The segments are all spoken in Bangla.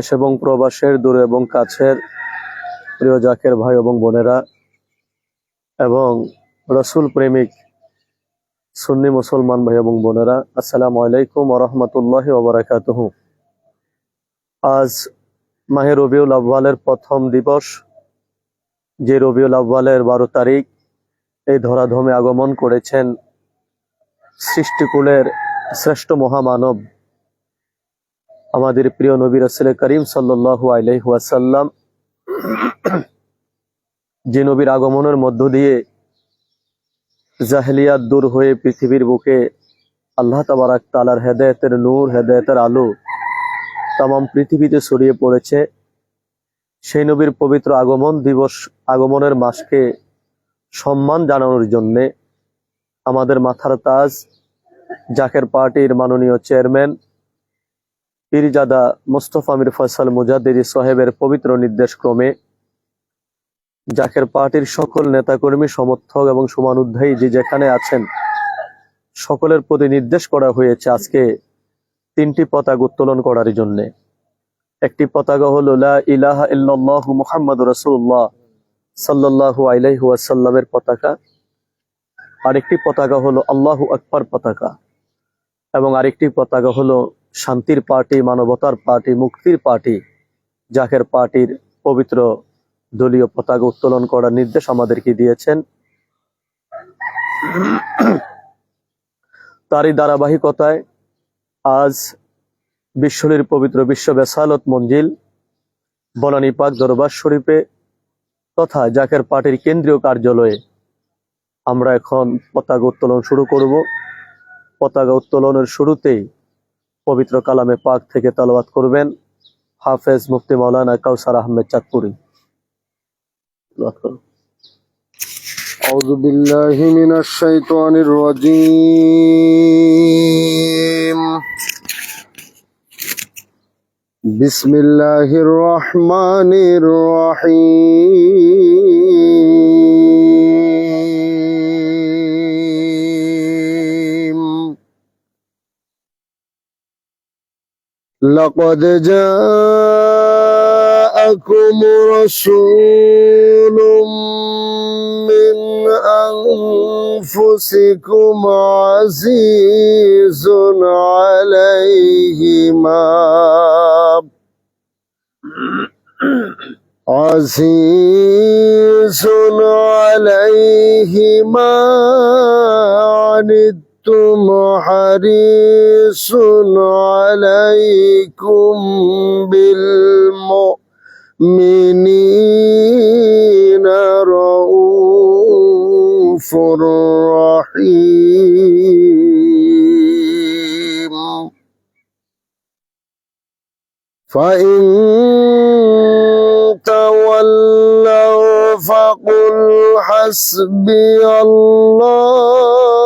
দেশ এবং প্রবাসের দূরে এবং কাছের প্রিয় জাকের ভাই এবং বোনেরা এবং রসুল প্রেমিক সুন্নি মুসলমান ভাই এবং বোনেরা, আসসালামু আলাইকুম ওরহমতুল্লাহ ওবরাকাতুহ আজ মাহে রবিউল আব্বালের প্রথম দিবস, যে রবিউল আব্বালের বারো তারিখ এই ধরাধমে আগমন করেছেন সৃষ্টিকুলের শ্রেষ্ঠ মহামানব আমাদের প্রিয় নবী রসুল করিম সাল্লাহ আলহাসাল্লাম যে নবীর আগমনের মধ্য দিয়ে জাহেলিয়াত দূর হয়ে পৃথিবীর বুকে আল্লাহ তাবারাক তালার হেদায়তের নূর, হেদায়তের আলো তাম পৃথিবীতে ছড়িয়ে পড়েছে। সেই নবীর পবিত্র আগমন দিবস, আগমনের মাসকে সম্মান জানানোর জন্যে আমাদের মাথার তাজ জাকের পার্টির মাননীয় চেয়ারম্যান পীরজাদা মোস্তফা মির ফয়সাল মুজাদ্দিদি সাহেবের পবিত্র নির্দেশ ক্রমে জাকের পার্টির সকল নেতাকর্মী, সমর্থক এবং সমানুধ্যায়ী যে যেখানে আছেন, সকলের প্রতি নির্দেশ করা হয়েছে আজকে তিনটি পতাকা উত্তোলন করার জন্য। একটি পতাকা হলো, লা ইলাহা ইল্লাল্লাহু মুহাম্মাদুর রাসূলুল্লাহ সাল্লাল্লাহু আলাইহি ওয়াসাল্লামের পতাকা। আরেকটি পতাকা হলো, আল্লাহু আকবার পতাকা। এবং আরেকটি পতাকা হলো শান্তির পার্টি, মানবতার পার্টি, মুক্তির পার্টি, জাকের পার্টির পবিত্র দলীয় পতাকা উত্তোলন করার নির্দেশ আমাদেরকে দিয়েছেন। তারই ধারাবাহিকতায় আজ বিশ্বলীর পবিত্র বিশ্ব বেসালত মঞ্জিল, বনানী পাক দরবার শরীফে তথা জাকের পার্টির কেন্দ্রীয় কার্যালয়ে আমরা এখন পতাকা উত্তোলন শুরু করব। পতাকা উত্তোলনের শুরুতেই পবিত্র কালামে পাক থেকে তালবাত করবেন হাফেজ মুফতি মাওলানা কাউসার আহমেদ চাঁদপুরি তালাওয়াত করুন। أعوذ بالله من الشيطان الرجيم بسم الله الرحمن الرحيم لقد جاءكم رسول من أنفسكم عزيز عليه ما عزيز عليه ما عنتم حريص عليكم بالمؤمنين رؤوف رحيم. فإن تولوا فقل حسبي الله.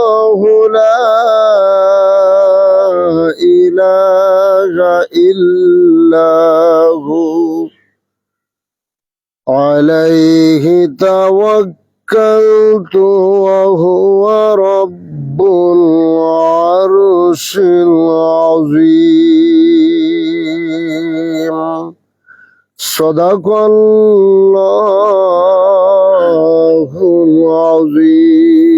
إلا هو عليه توكلت وهو رب العرش العظيم صدق الله العظيم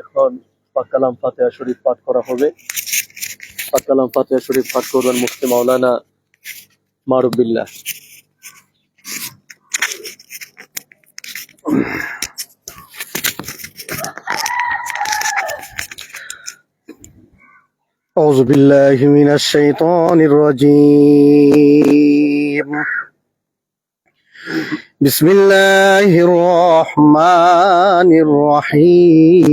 এখন পাক্কালাম ফাতেহা শরীফ পাঠ করা হবে পাক্কালাম ফাতেহা শরীফ পাঠ করবেন মুফতি মাওলানা মারুবিল্লাহ أعوذ بالله من الشيطان الرجيم بسم الله الرحمن الرحيم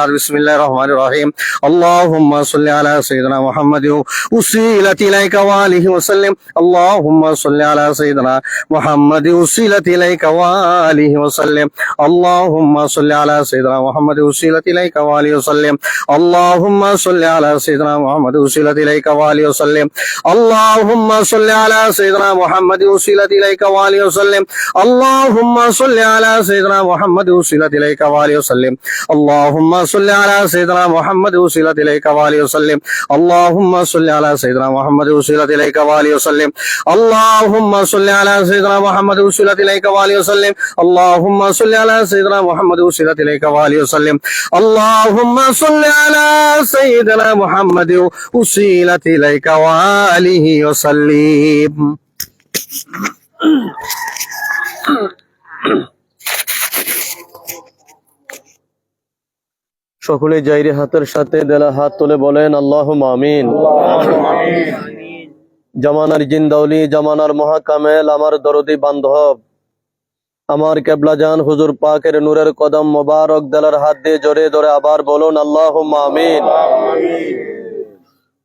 أحد بسم الله الرحمن الرحيم. اللهم صل على سيدنا محمد. وسيلة إليك وآله وسلم. اللهم صل على سيدنا محمد. وسيلة إليك وآله وسلم. اللهم صل على سيدنا محمد. وسيلة إليك وآله وسلم. اللهم صل على سيدنا محمد. وسيلة إليك وآله وسلم. اللهم صل على سيدنا محمد. وسيلة إليك وآله وسلم. اللهم صل على سيدنا محمد. وسيلة إليك وآله وسلم. اللهم صل على سيدنا محمد وسيلة إليك وآله وسلم. اللهم صل على سيدنا محمد وسيلة إليك وآله وسلم. اللهم صل على سيدنا محمد وسيلة إليك وآله وسلم. اللهم صل على سيدنا محمد وسيلة إليك وآله وسلم. اللهم صل على سيدنا محمد وسيلة إليك وآله وسلم. সকলে জাইরে হাতের সাথে দেলা হাত তুলে বলেন আল্লাহ আমিন। জামানার জিন্দাউলি, জামানার মহাকামেল, আমার দরদি বান্ধব। আমার কেবলা কেবলাজান হুজুর পাকের নূরের কদম মোবারক দেলার হাত দিয়ে জড়ে ধরে আবার বলুন আল্লাহ আমিন।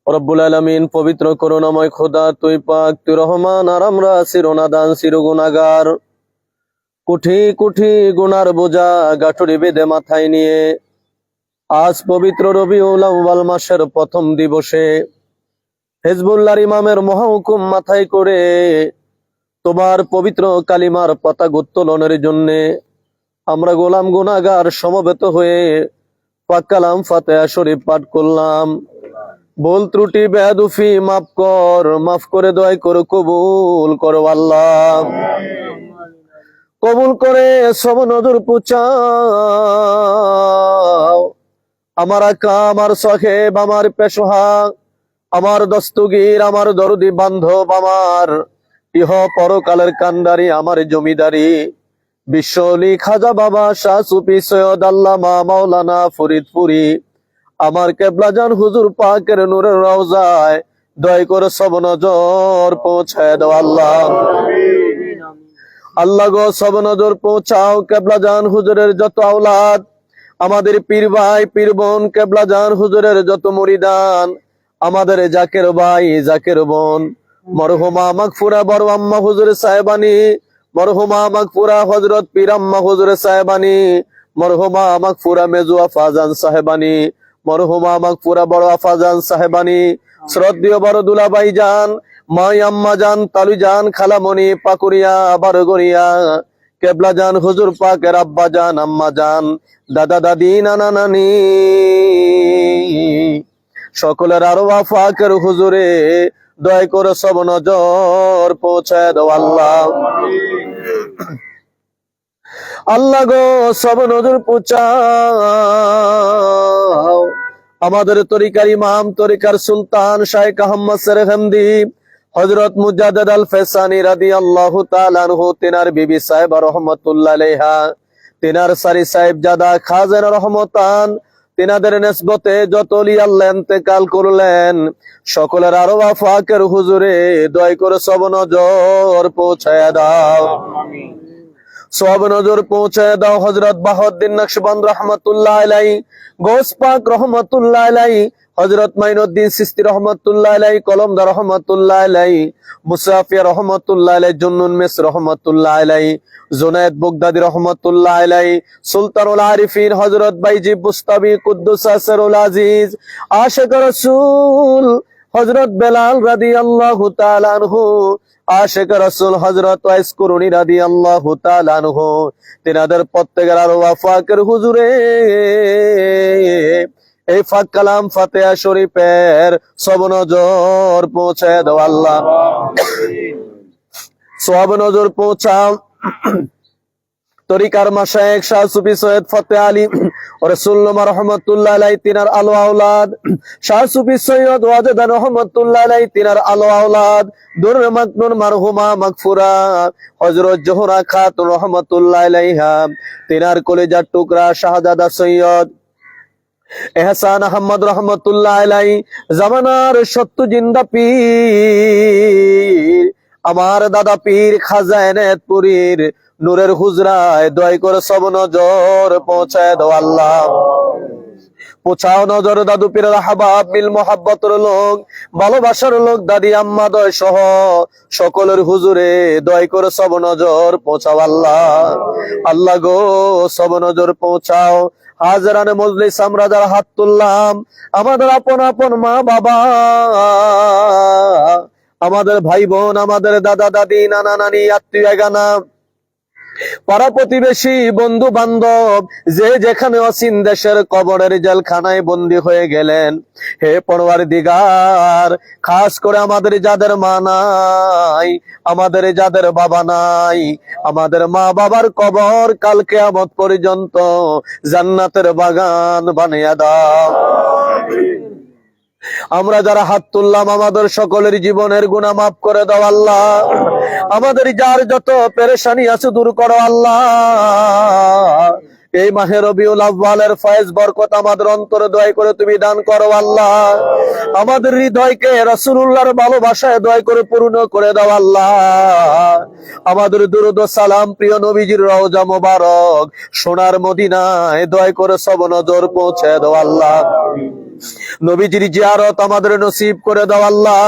রব্বুল আলামিন, পবিত্র করুণাময় খোদা, তুই পাক, তুই রহমান, আর আমরা চিরনাদান চিরগুনাগার কুঠি কুঠি গুনার বোঝা, গাঠুরি বেঁধে মাথায় নিয়ে। আজ পবিত্র রবিউল আউয়াল মাসের প্রথম দিবসে হেজবুল্লাহর ইমামের মহাহুকুম মাথায় করে তোমার পবিত্র কালিমার পতাক উত্তোলনের জন্যে আমরা গোলাম গুনাগার সমবেত হয়ে পাক্কালাম ফাতেহা শরীফ পাঠ করলাম। ভুল ত্রুটি বেদুফি মাফ কর, মাফ করে দয় করো, কবুল করো আল্লাহ। কবুল করে সব নজর পুচাও আমার আকা, আমার সহেব, আমার পেশোহা, আমার দস্তগীর, আমার দরদি বান্ধব আমার। ইহ পরকালের কান্ডারি, আমার জমিদারি। বিশ্বলি খাজা বাবা, শাহ সুফি সৈয়দ আল্লামা মাওলানা ফরিদপুরি। আমার কেবলাজান হুজুর পাকের নূরের রওজায়, দয় করে সব নজর পৌঁছায় দাও আল্লাহ। আল্লাহ গো, সব নজর পৌঁছাও কেবলাজান হুজুরের যত আওলাদ। আমাদের পীর ভাই, পীর বোন কেবলাজান হুজুরের যত মরিদান, আমাদের জাকের ভাই, জাকের বোন। মরহুমা মাগফুরা, বড় আম্মা হুজুর সাহেবানি। মরহুমা মাগফুরা হজরত পীর আম্মা হুজুর সাহেবানি। মরহুমা মাগফুরা, মেজু আফাজান সাহেবানি। মরহুমা মাগফুরা, বড় আফাজান সাহেবানি। শ্রদ্ধেয় বড় দুলাবাই যান মাই আম্মা যান তালু যান খালামণি, পাকুরিয়া বারগরিয়া কেবলা যান হুজুর পাকের আব্বা যান আম্মা যান দাদা দাদি, নানা নানি। সকলের আরও আফাকের হুজুরে, দয় করে সব নজর পৌঁছায় দাও আল্লাহ। আল্লাহ গো, সব নজর পৌঁছাও। আমাদের তরিকার ইমাম, তরিকার সুলতান শাহেখ আহমদ সেরহমদি হজরত মুজাদ আল ফেসানি রাদি আল্লাহ তালানহু তিনার বিবি সাহেব রহমতুল্লাহ আলাইহা, তিনার সারি সাহেব জাদা খাজেন রহমতান, তিনাদের নেসবতে যত আল্লাহ ইন্তেকাল করলেন, সকলের আরও আফাকের হুজুরে দয় করে সব নজর পৌঁছায় দাও। সব নজর পৌঁছায় দাও হজরত বাহদ্দিন নকশবন্দ রহমতুল্লাহ আলাই গোস পাক রহমতুল্লাহ আলাই হজরত মাইনুদ্দিন সিস্তি রহমতুল্লাহ আলাই কলমদা রহমতুল্লাহ আলাই মুসাফিয়া রহমতুল্লাহ আলাই জুন্নুন মিস রহমতুল্লাহ আলাই জুনায়েদ বুগদাদি রহমতুল্লাহ আলাই সুলতানুল আরিফিন হজরত বাইজি বুস্তাবি কুদ্দুস আসরুল আজিজ আশেক রসুল হজরত বেলাল রাদি আল্লাহ তালানহু আশেক রসুল হজরত ওয়াইস করুনি রাদি আল্লাহ তালানহু তিনাদের প্রত্যেকের আরও ওয়াফাকের হুজুরে। এই ফাক কালাম ফাতেহা শরীফের সব নজর পৌঁছে দাও আল্লাহ। সব নজর পৌঁছাও। তরিকার মাশায়েখ শাহ সুফি সৈয়দ ফতে আলী রসুল্লামা রহমতুল্লাহ আলাই তিনার আলো আওলাদ। শাহ সুফি সৈয়দ ওয়াজেদ রহমতুল্লাহ আলাই তিনার আলো তিনার কলেজার টুকরা শাহজাদা সৈয়দ এহসান আহমদ রহমতুল্লাহ আলাই সত্য জিন্দা আমার দাদা পীর খাজা এনায়তপুরীর নূরের হুজরায় দয় করে সব নজর পৌঁছায় দাও আল্লাহ। পোছাও নজর দাদু পীরের হাবাব মিল মোহাব্বতের লোক, ভালোবাসার লোক, দাদি আম্মা, দয় সহ সকলের হুজুরে দয় করে সব নজর পৌঁছাও আল্লাহ। আল্লাহ গো, সব নজর পৌঁছাও। হাজরানে মজলিস, আমরা যারা হাত তুললাম, আমাদের আপন আপন মা বাবা, আমাদের ভাই বোন, আমাদের দাদা দাদি, নানা নানি, আত্মীয় গানা পাড়া প্রতিবেশী বন্ধু বান্ধব যে যেখানে অসীন দেশের কবরের জেলখানায় বন্দি হয়ে গেলেন। হে পড়োয়ার দিগার খাস করে আমাদের যাদের মা নাই, আমাদের যাদের বাবা নাই, আমাদের মা বাবার কবর কালকে আমত পর্যন্ত জান্নাতের বাগান বানিয়ে দাও। আমরা যারা হাত তুললাম আমাদের সকলের জীবনের গুণা মাফ করে দাও আল্লাহ। আমাদের যার যত পেরেশানি আছে দূর করো আল্লাহ। এই মাহে রবিউল আব্বালের ফয়েজ বরকত আমাদের অন্তরে দয় করে তুমি দান করো আল্লাহ। আমাদের হৃদয়কে রসুল্লাহর ভালোবাসায় দয় করে পূর্ণ করে দাও আল্লাহ। আমাদের দুরুদ সালাম প্রিয় নবীজির রওজা মোবারক, সোনার মদিনায় দয় করে সব নজর পৌঁছে দাও আল্লাহ। নবীজির জিয়ারত আমাদের নসিব করে দাও আল্লাহ।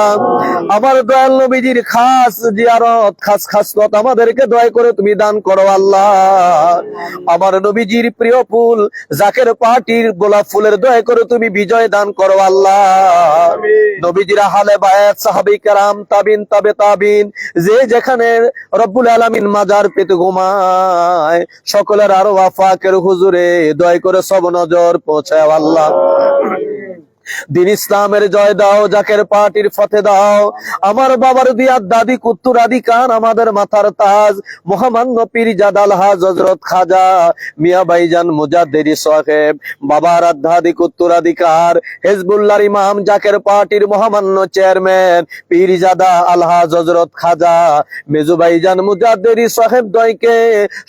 আমার দয়াল নবীজির খাস জিয়ারত, খাস খাসলত আমাদেরকে দয়া করে তুমি দান করো আল্লাহ। আমার নবীজির প্রিয় ফুল, জাকের পাটির গোলাপ ফুলের দয়া করে তুমি বিজয় দান করো আল্লাহ। নবীজির হালে বায়াত, সাহাবী কেরাম, তাবিন, তাবে তাবিন, যে যেখানে রব্বুল আলামিন মাজার পেতে ঘুমায়, সকলের আরও আফাকের হুজুরে দয়া করে সব নজর পৌঁছায় আল্লাহ। দিন ইসলামের জয় দাও জাকের পার্টির ফতে দাও। আমার বাবার দিয়ার দাদি কুত্তুর আদিকান আমাদের মাথার তাজ। মোহাম্মদ পীর জাদাল হাজ হজরত খাজা মিয়া ভাইজান মুজাদ্দেরি সাহেব। বাবার আধ্যাদি কুত্তুর আদিকার হেজবুল্লাহর ইমাম জাকের পার্টির মহামান্য চেয়ারম্যান। পীর জাদা আলহাজ হজরত খাজা মেজু ভাইজান মুজাদ্দেরি সাহেব দয়কে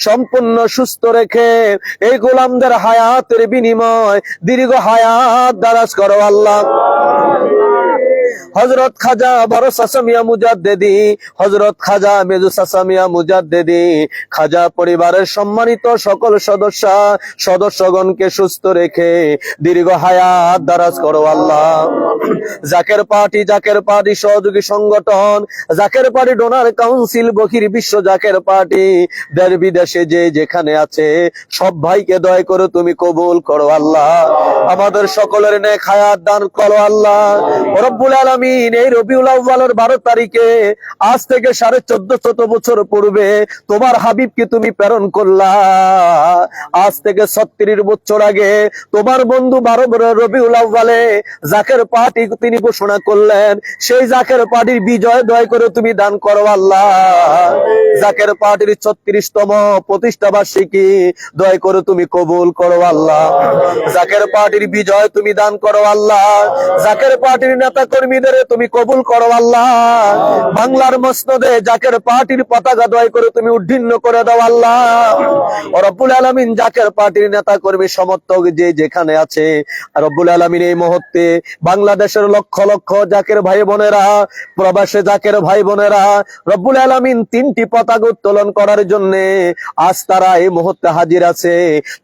সম্পূর্ণ সুস্থ রেখে এই গোলামদের হায়াতের বিনিময়, দীর্ঘ হায়াত দারাজ করো আল্লাহ। হজরত খাজা বড় সাসামিয়া মুজাদ্দেদি হজরত খাজা মেজু সাসামিয়া মুজাদ্দেদি, খাজা পরিবারের সম্মানিত সকল সদস্য, সদস্যগণকে সুস্থ রেখে দীর্ঘ হায়াত দারাজ করো আল্লাহ। জাকের পার্টি জাকের পার্টি সহযোগী সংগঠন জাকের পার্টি ডোনার কাউন্সিল বকির বিশ্ব জাকের পার্টি, দেশ বিদেশে যে যেখানে আছে, সব ভাইকে দয়া করে তুমি কবুল করো আল্লাহ। আমাদের সকলের নেক হায়াত দান করো আল্লাহ। রব্বুল আলামিন এই রবিউল আউ্বালের বারো তারিখে আজ থেকে সাড়ে চোদ্দ শত বছর পূর্বে তোমার হাবিবকে তুমি প্রেরণ করলা। আজ থেকে ছত্রিশ বছর আগে তোমার বন্ধু বারো রবিউল আউ্বালে জাকের পার্টি তিনি ঘোষণা করলেন, সেই জাকের পার্টির বিজয় দয় করে তুমি দান করো আল্লাহ। জাকের পার্টির ছত্রিশতম প্রতিষ্ঠা বার্ষিকী দয় করে তুমি কবুল করো আল্লাহ। জাকের পার্টির বিজয় তুমি দান করো আল্লাহ। জাকের পার্টির নেতা কর্মীদের তুমি কবুল করো আল্লাহ। বাংলার মসনদে জাকের পার্টির পতাকা দয় করে তুমি উদ্দীর্ণ করে দাও আল্লাহ। রব্বুল আলমিন জাকের পার্টির নেতা কর্মী সমর্থক যে যেখানে আছে রব্বুল আলমিন এই মুহূর্তে বাংলাদেশের লক্ষ লক্ষ জাকের ভাই বোনেরা, প্রবাসে জাকের ভাই বোনেরা, রব্বুল আলমিন তিনটি পতাকা উত্তোলন করার জন্য আজ তারা এই মুহূর্তে হাজির আছে।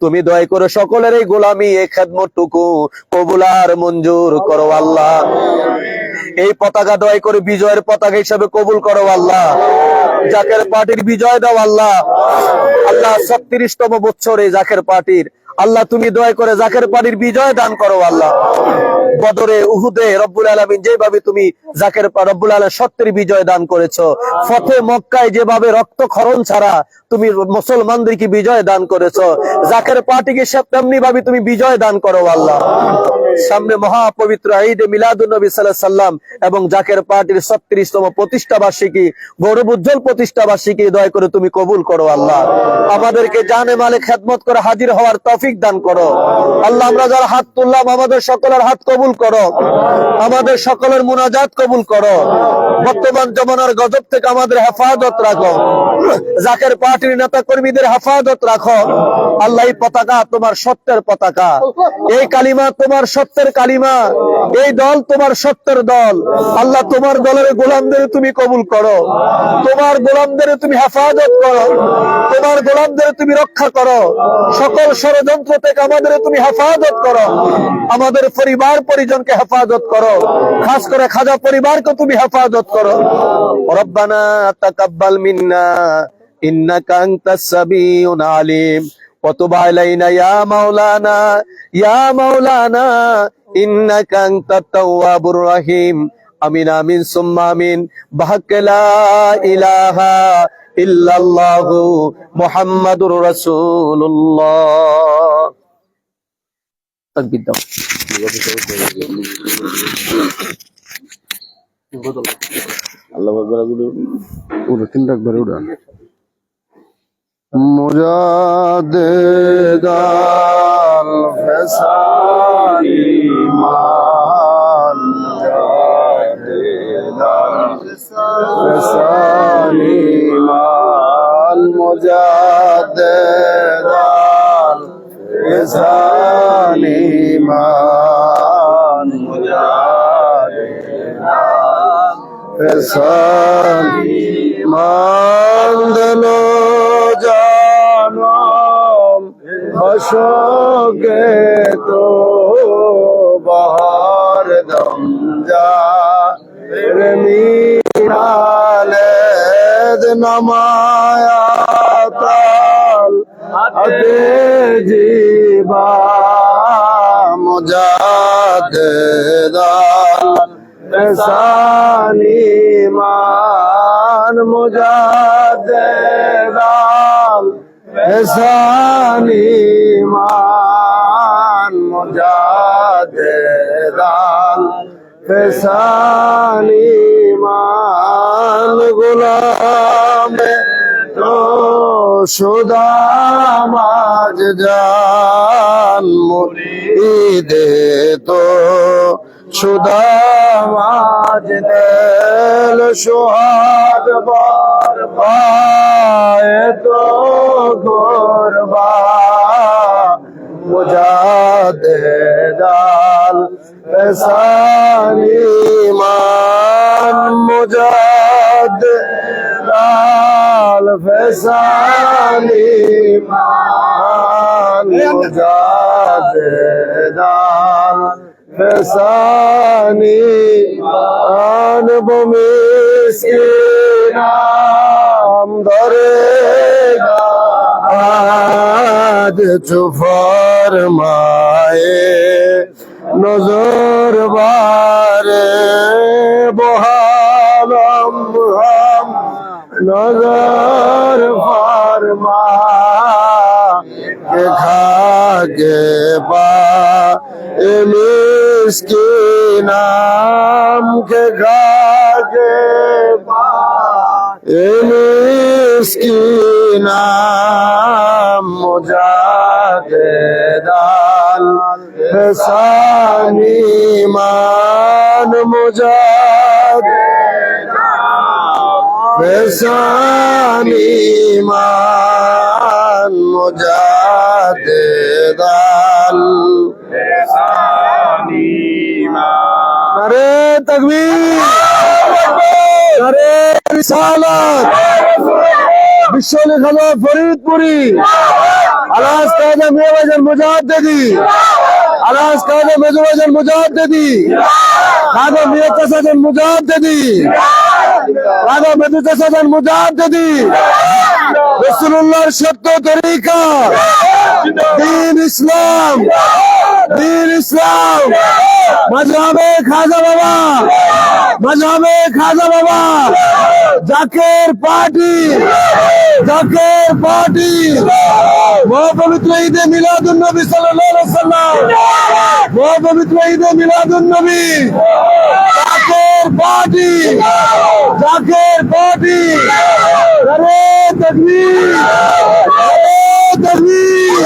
তুমি দয় করে সকলের এই গোলামি, এই খেদমতটুকু কবুলার মঞ্জুর করো আল্লাহ। এই পতাকা দয় করে বিজয়ের পতাকা হিসাবে কবুল করো আল্লাহ। জাকের পার্টির বিজয় দাও আল্লাহ। আল্লাহ ছত্রিশতম বছর এই জাকের পার্টির। আল্লাহ তুমি দয় করে জাকের পার্টির বিজয় দান করো আল্লাহ। বদরে উহুদে রব্বুল আলমিন যেভাবে তুমি জাকের রব্বুল আলম সত্যের বিজয় দান করেছ। ফতে মক্কায় যেভাবে রক্ত খরণ ছাড়া তুমি মুসলমানদেরকে বিজয় দান করেছ, জাকের পার্টিকে তেমনি ভাবে তুমি বিজয় দান করো আল্লাহ। সামনে মহাপবিত্র ঈদে মিলাদুল নবী সাল্লাহ সাল্লাম এবং জাকের পার্টির ছত্রিশতম প্রতিষ্ঠা বার্ষিকী গৌরব উজ্জ্বল প্রতিষ্ঠা বার্ষিকী দয়া করে তুমি কবুল করো আল্লাহ। আমাদেরকে জানে মালে খেদমত করে হাজির হওয়ার তৌফিক দান করো। আল্লাহ আমরা যারা হাত তুললাম, আমাদের সকলের হাত কবুল করো। আমাদের সকলের মুনাজাত কবুল করো। বর্তমান জমানার গজব থেকে আমাদের হেফাজত রাখো। জাকের পার্টির নেতা কর্মীদের হেফাজত রাখো। আল্লাহ পতাকা তোমার সত্যের পতাকা। এই কালিমা তোমার সত্যের কালিমা। এই দল তোমার সত্যের দল। আল্লাহ তোমার দলের গোলামদের তুমি কবুল করো। তোমার গোলামদের তুমি হেফাজত করো। তোমার গোলামদের তুমি রক্ষা করো। সকল ষড়যন্ত্র থেকে আমাদের তুমি হেফাজত করো। আমাদের পরিবার পরিজনকে হেফাজত করো খাস করে খাজা পরিবারকে তুমি হেফাজত করো রব্বানা তাকাব্বাল মিন্না ইন্নাকা আনতাস সামিউল আলিম وتب علينا يا مولانا يا مولانا إنك أنت التواب الرحيم আমিন আমিন সুম্মা আমিন বাহাক লা ইলাহা ইল্লাল্লাহু মুহাম্মাদুর রাসূলুল্লাহ তাকবীর দাও আল্লাহ ফেসানি মান ফেসানি মান মুজাদ্দেদাল মান মুজাদ্দেদাল ফেসানি মান্দল জানম অশোকে তো বহার দম যা। মিনালে নমায়া তাল আতে জীবা মুজাদ্দাল সানি মান মুজাদ্দাল সানি মান মুজাদ্দাল সানি মান গুলামে সুদামাজ জান মুরিদে তো। সুদামাজ নেল সুহাদ বার পায়ে তো গোরবা মুজা দাল ফেসানি মান মুজাদ দাল মান মুজাদ দাল ফেসানি মান বমিসিনাম ধরে আদ চুফর মায়ে নজর বারে বহালম হাম নজর ফারমা খাগে পা নাম কে খাকে পা নাম মিসকিনাম দাল সানি মান মুজাদে সামিমান মুজাদেদাল আরে তকবীর আরে রিসালাত বিশ্বলেখ হলো ফরিদপুরি আলাস কায়দা মেয়েবাজার মুজাহিদি আলাস কায়দা মেজবাজার মুজাহিদি খাদা কাদা মেদু কাসাজান মুজাদ্দেদি রসুল্লাহর সত্য তরিকা। দিন ইসলাম। দিন ইসলাম। মজহাবে খাজা বাবা। মজহাবে খাজা বাবা। জাকের পার্টি। জাকের পার্টি। মহাপবিত্র ঈদে মিলাদুন নবী সাল্লাল্লাহু আলাইহি সাল্লাম মহাপবিত্র ঈদে মিলাদুন নবী জাকের পার্টি। জাকের পার্টি। আরে তকবীর। তকবীর।